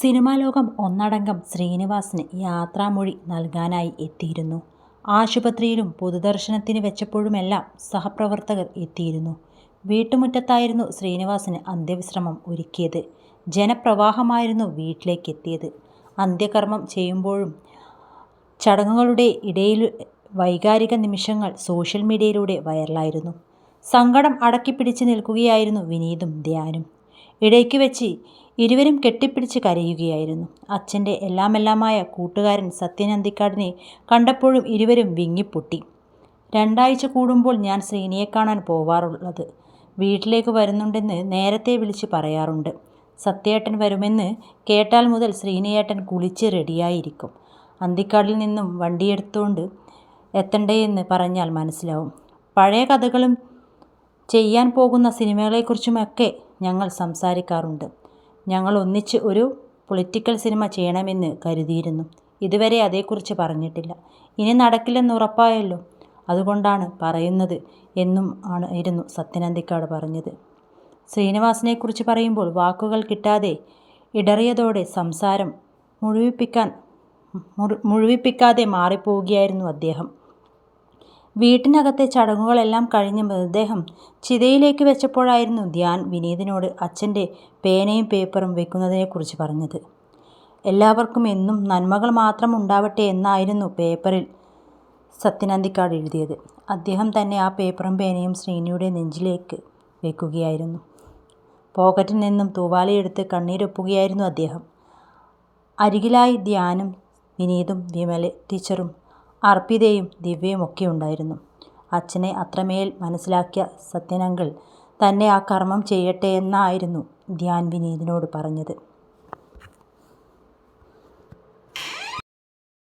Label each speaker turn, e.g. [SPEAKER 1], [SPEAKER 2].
[SPEAKER 1] Cinema ലോകം ഒന്നടങ്കം ശ്രീനിവാസിന് യാത്രാമൊഴി നൽകാനായി എത്തിയിരുന്നു. ആശുപത്രിയിലും പൊതുദർശനത്തിന് വെച്ചപ്പോഴുമെല്ലാം സഹപ്രവർത്തകർ എത്തിയിരുന്നു. വീട്ടുമുറ്റത്തായിരുന്നു ശ്രീനിവാസിന് അന്ത്യവിശ്രമം ഒരുക്കിയത്. ജനപ്രവാഹമായിരുന്നു വീട്ടിലേക്ക് എത്തിയത് അന്ത്യകർമ്മം ചെയ്യുമ്പോഴും ചടങ്ങുകളുടെ ഇടയിൽ വൈകാരിക നിമിഷങ്ങൾ സോഷ്യൽ മീഡിയയിലൂടെ വൈറലായിരുന്നു. സങ്കടം അടക്കിപ്പിടിച്ച് നിൽക്കുകയായിരുന്നു വിനീതും ധ്യാനും. ഇടയ്ക്ക് വെച്ച് ഇരുവരും കെട്ടിപ്പിടിച്ച് കരയുകയായിരുന്നു. അച്ഛന്റെ എല്ലാമെല്ലാമായ കൂട്ടുകാരൻ സത്യനന്തിക്കാടിനെ കണ്ടപ്പോഴും ഇരുവരും വിങ്ങിപ്പൊട്ടി. രണ്ടാഴ്ച കൂടുമ്പോൾ ഞാൻ ശ്രീനിയെ കാണാൻ പോവാറുള്ളത്. വീട്ടിലേക്ക് വരുന്നുണ്ടെന്ന് നേരത്തെ വിളിച്ച് പറയാറുണ്ട്. സത്യേട്ടൻ വരുമെന്ന് കേട്ടാൽ മുതൽ ശ്രീനിയേട്ടൻ കുളിച്ച് റെഡിയായിരിക്കും. അന്തിക്കാടിൽ നിന്നും വണ്ടിയെടുത്തുകൊണ്ട് എത്തണ്ടേ എന്ന് പറഞ്ഞാൽ മനസ്സിലാവും. പഴയ കഥകളും ചെയ്യാൻ പോകുന്ന സിനിമകളെക്കുറിച്ചുമൊക്കെ ഞങ്ങൾ സംസാരിക്കാറുണ്ട്. ഞങ്ങൾ ഒന്നിച്ച് ഒരു പൊളിറ്റിക്കൽ സിനിമ ചെയ്യണമെന്ന് കരുതിയിരുന്നു. ഇതുവരെ അതേക്കുറിച്ച് പറഞ്ഞിട്ടില്ല. ഇനി നടക്കില്ലെന്ന് ഉറപ്പായല്ലോ. അതുകൊണ്ടാണ് പറയുന്നത് എന്നും ആയിരുന്നു ഇരുന്നു സത്യനന്ദിക്കാട് പറഞ്ഞത്. ശ്രീനിവാസിനെക്കുറിച്ച് പറയുമ്പോൾ വാക്കുകൾ കിട്ടാതെ ഇടറിയതോടെ സംസാരം മുഴുവിപ്പിക്കാൻ മുഴുവിപ്പിക്കാതെ മാറിപ്പോവുകയായിരുന്നു അദ്ദേഹം. വീട്ടിനകത്തെ ചടങ്ങുകളെല്ലാം കഴിഞ്ഞ മൃതദേഹം ചിതയിലേക്ക് വെച്ചപ്പോഴായിരുന്നു ധ്യാൻ വിനീതിനോട് അച്ഛന്റെ പേനയും പേപ്പറും വെക്കുന്നതിനെക്കുറിച്ച് പറഞ്ഞത്. എല്ലാവർക്കും എന്നും നന്മകൾ മാത്രം ഉണ്ടാവട്ടെ എന്നായിരുന്നു പേപ്പറിൽ സത്യനന്ദിക്കാട് എഴുതിയത്. അദ്ദേഹം തന്നെ ആ പേപ്പറും പേനയും ശ്രീനിയുടെ നെഞ്ചിലേക്ക് വെക്കുകയായിരുന്നു. പോക്കറ്റിൽ നിന്നും തൂവാലയെടുത്ത് കണ്ണീരൊപ്പുകയായിരുന്നു അദ്ദേഹം. അരികിലായി ധ്യാനും വിനീതും വിമല ടീച്ചറും അർപ്പിതയും ദിവ്യയുമൊക്കെയുണ്ടായിരുന്നു. അച്ഛനെ അത്രമേൽ മനസ്സിലാക്കിയ സത്യനങ്കിൾ തന്നെ ആ കർമ്മം ചെയ്യട്ടെ എന്നായിരുന്നു ധ്യാൻ വിനീതിനോട് പറഞ്ഞത്.